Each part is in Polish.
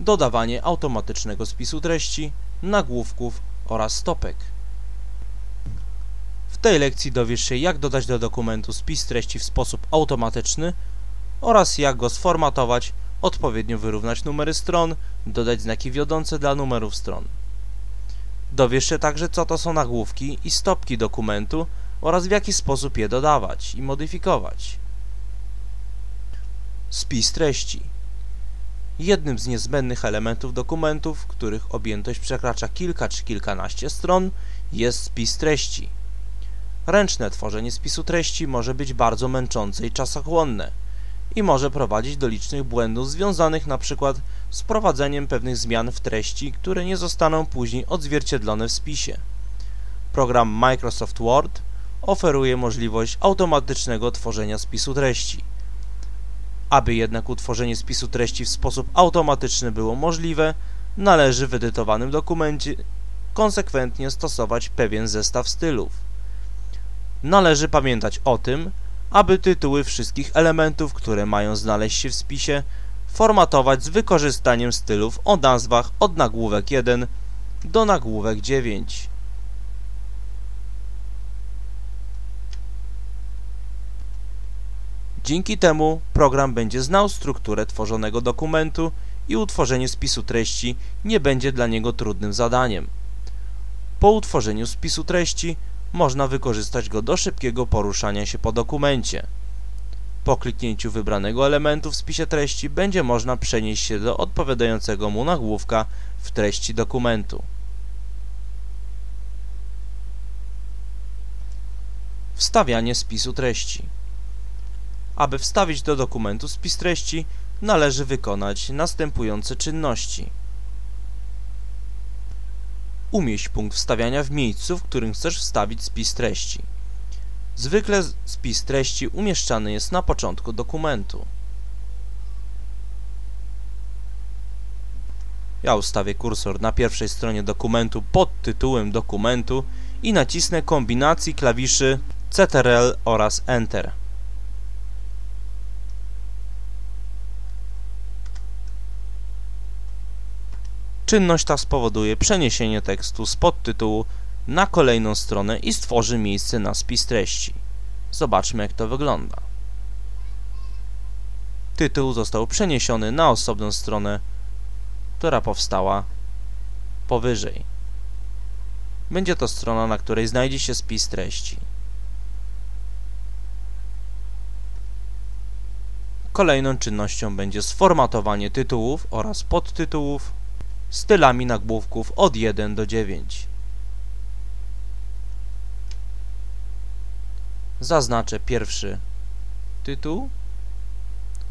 dodawanie automatycznego spisu treści, nagłówków oraz stopek. W tej lekcji dowiesz się jak dodać do dokumentu spis treści w sposób automatyczny oraz jak go sformatować, odpowiednio wyrównać numery stron, dodać znaki wiodące dla numerów stron. Dowiesz się także co to są nagłówki i stopki dokumentu oraz w jaki sposób je dodawać i modyfikować. Spis treści Jednym z niezbędnych elementów dokumentów, których objętość przekracza kilka czy kilkanaście stron, jest spis treści. Ręczne tworzenie spisu treści może być bardzo męczące i czasochłonne i może prowadzić do licznych błędów związanych np. z wprowadzeniem pewnych zmian w treści, które nie zostaną później odzwierciedlone w spisie. Program Microsoft Word oferuje możliwość automatycznego tworzenia spisu treści. Aby jednak utworzenie spisu treści w sposób automatyczny było możliwe, należy w edytowanym dokumencie konsekwentnie stosować pewien zestaw stylów. Należy pamiętać o tym, aby tytuły wszystkich elementów, które mają znaleźć się w spisie, formatować z wykorzystaniem stylów o nazwach od nagłówek 1 do nagłówek 9. Dzięki temu program będzie znał strukturę tworzonego dokumentu i utworzenie spisu treści nie będzie dla niego trudnym zadaniem. Po utworzeniu spisu treści można wykorzystać go do szybkiego poruszania się po dokumencie. Po kliknięciu wybranego elementu w spisie treści będzie można przenieść się do odpowiadającego mu nagłówka w treści dokumentu. Wstawianie spisu treści aby wstawić do dokumentu spis treści, należy wykonać następujące czynności. Umieść punkt wstawiania w miejscu, w którym chcesz wstawić spis treści. Zwykle spis treści umieszczany jest na początku dokumentu. Ja ustawię kursor na pierwszej stronie dokumentu pod tytułem dokumentu i nacisnę kombinacji klawiszy CTRL oraz Enter. Czynność ta spowoduje przeniesienie tekstu z podtytułu na kolejną stronę i stworzy miejsce na spis treści. Zobaczmy jak to wygląda. Tytuł został przeniesiony na osobną stronę, która powstała powyżej. Będzie to strona, na której znajdzie się spis treści. Kolejną czynnością będzie sformatowanie tytułów oraz podtytułów stylami nagłówków od 1 do 9. Zaznaczę pierwszy tytuł,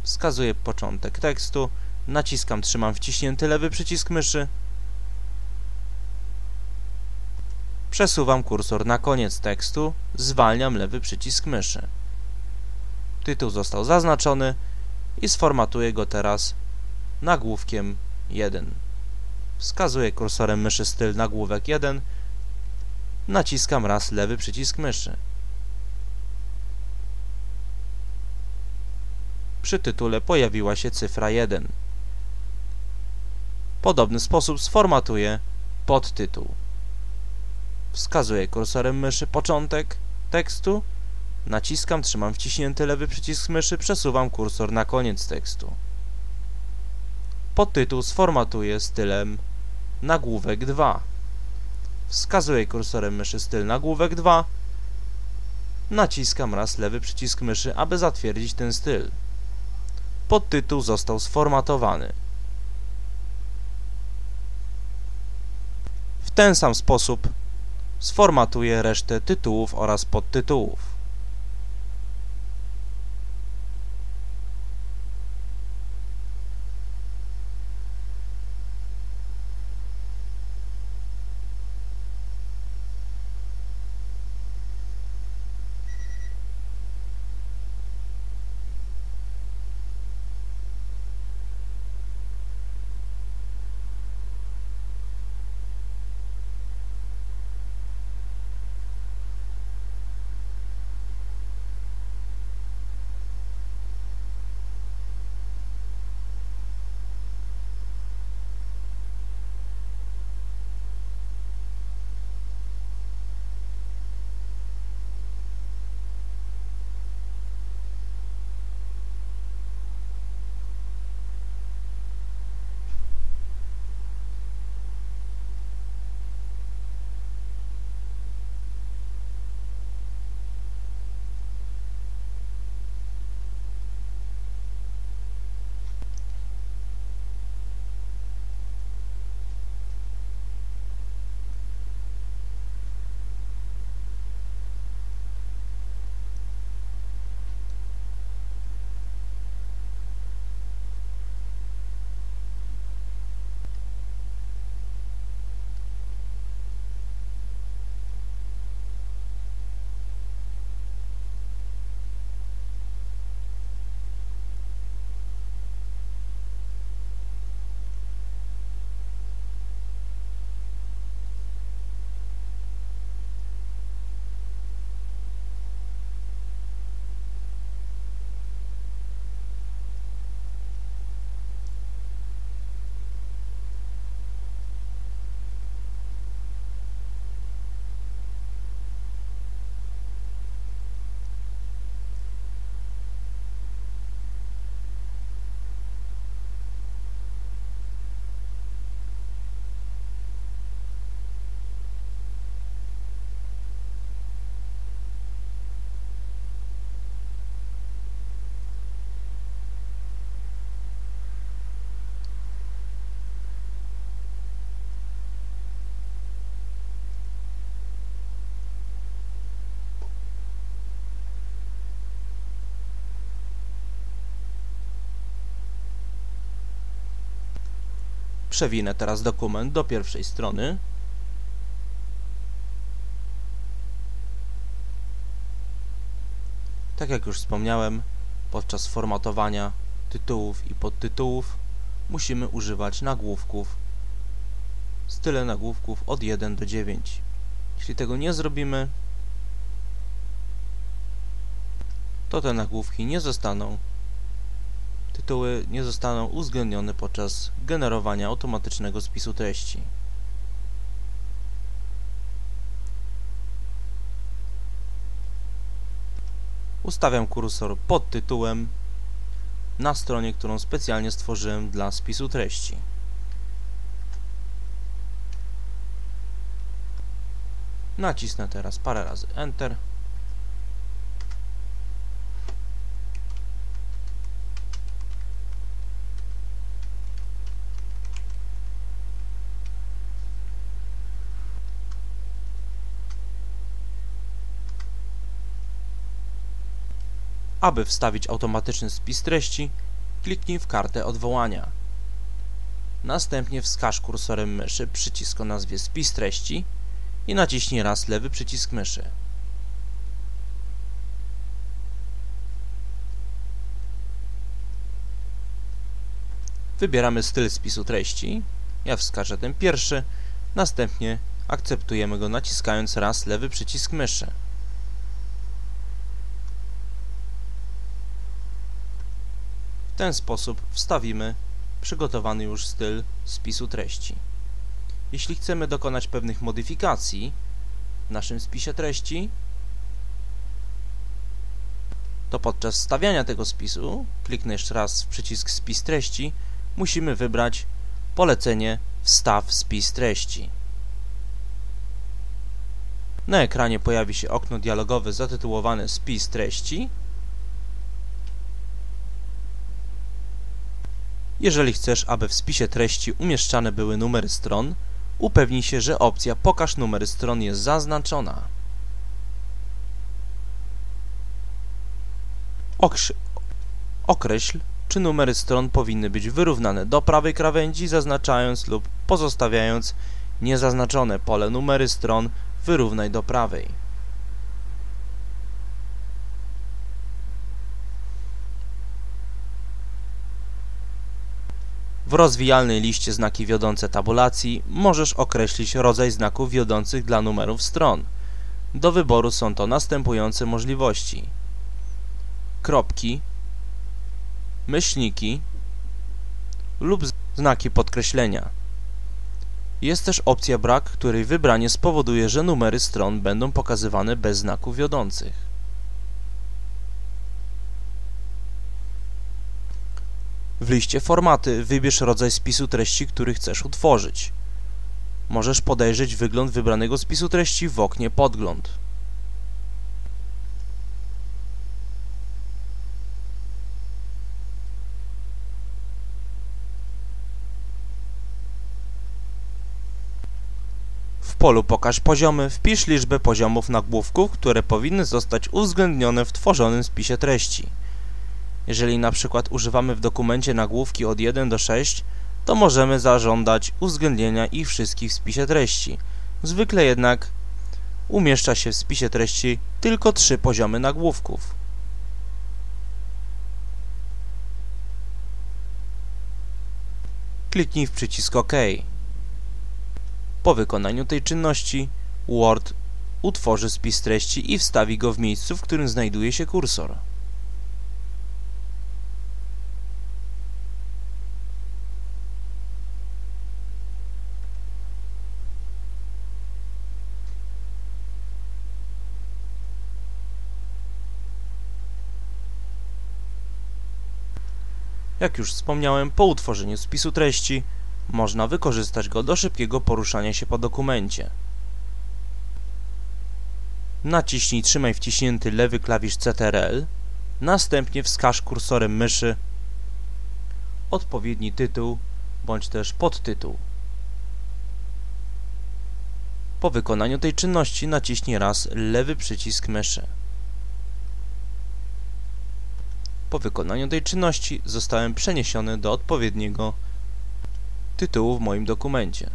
wskazuję początek tekstu, naciskam, trzymam wciśnięty lewy przycisk myszy, przesuwam kursor na koniec tekstu, zwalniam lewy przycisk myszy. Tytuł został zaznaczony i sformatuję go teraz nagłówkiem 1. Wskazuję kursorem myszy styl nagłówek 1. Naciskam raz lewy przycisk myszy. Przy tytule pojawiła się cyfra 1. W podobny sposób sformatuję podtytuł. Wskazuję kursorem myszy początek tekstu, naciskam, trzymam wciśnięty lewy przycisk myszy, przesuwam kursor na koniec tekstu. Podtytuł sformatuję stylem nagłówek 2. Wskazuję kursorem myszy styl nagłówek 2. Naciskam raz lewy przycisk myszy, aby zatwierdzić ten styl. Podtytuł został sformatowany. W ten sam sposób sformatuję resztę tytułów oraz podtytułów. Przewinę teraz dokument do pierwszej strony. Tak jak już wspomniałem, podczas formatowania tytułów i podtytułów musimy używać nagłówków, style nagłówków od 1 do 9. Jeśli tego nie zrobimy, to te nagłówki nie zostaną tytuły nie zostaną uwzględnione podczas generowania automatycznego spisu treści. Ustawiam kursor pod tytułem na stronie, którą specjalnie stworzyłem dla spisu treści. Nacisnę teraz parę razy Enter. Aby wstawić automatyczny spis treści, kliknij w kartę odwołania. Następnie wskaż kursorem myszy przycisk o nazwie spis treści i naciśnij raz lewy przycisk myszy. Wybieramy styl spisu treści. Ja wskażę ten pierwszy, następnie akceptujemy go naciskając raz lewy przycisk myszy. W ten sposób wstawimy przygotowany już styl spisu treści. Jeśli chcemy dokonać pewnych modyfikacji w naszym spisie treści, to podczas wstawiania tego spisu, kliknę jeszcze raz w przycisk spis treści, musimy wybrać polecenie wstaw spis treści. Na ekranie pojawi się okno dialogowe zatytułowane spis treści Jeżeli chcesz, aby w spisie treści umieszczane były numery stron, upewnij się, że opcja Pokaż numery stron jest zaznaczona. Określ, czy numery stron powinny być wyrównane do prawej krawędzi, zaznaczając lub pozostawiając niezaznaczone pole numery stron wyrównaj do prawej. W rozwijalnej liście znaki wiodące tabulacji możesz określić rodzaj znaków wiodących dla numerów stron. Do wyboru są to następujące możliwości. Kropki, myślniki lub znaki podkreślenia. Jest też opcja brak, której wybranie spowoduje, że numery stron będą pokazywane bez znaków wiodących. W liście Formaty wybierz rodzaj spisu treści, który chcesz utworzyć. Możesz podejrzeć wygląd wybranego spisu treści w oknie Podgląd. W polu Pokaż poziomy wpisz liczbę poziomów nagłówków, które powinny zostać uwzględnione w tworzonym spisie treści. Jeżeli na przykład używamy w dokumencie nagłówki od 1 do 6, to możemy zażądać uwzględnienia ich wszystkich w spisie treści. Zwykle jednak umieszcza się w spisie treści tylko trzy poziomy nagłówków. Kliknij w przycisk OK. Po wykonaniu tej czynności Word utworzy spis treści i wstawi go w miejscu, w którym znajduje się kursor. Jak już wspomniałem, po utworzeniu spisu treści można wykorzystać go do szybkiego poruszania się po dokumencie. Naciśnij trzymaj wciśnięty lewy klawisz CTRL, następnie wskaż kursorem myszy odpowiedni tytuł bądź też podtytuł. Po wykonaniu tej czynności naciśnij raz lewy przycisk myszy. Po wykonaniu tej czynności zostałem przeniesiony do odpowiedniego tytułu w moim dokumencie.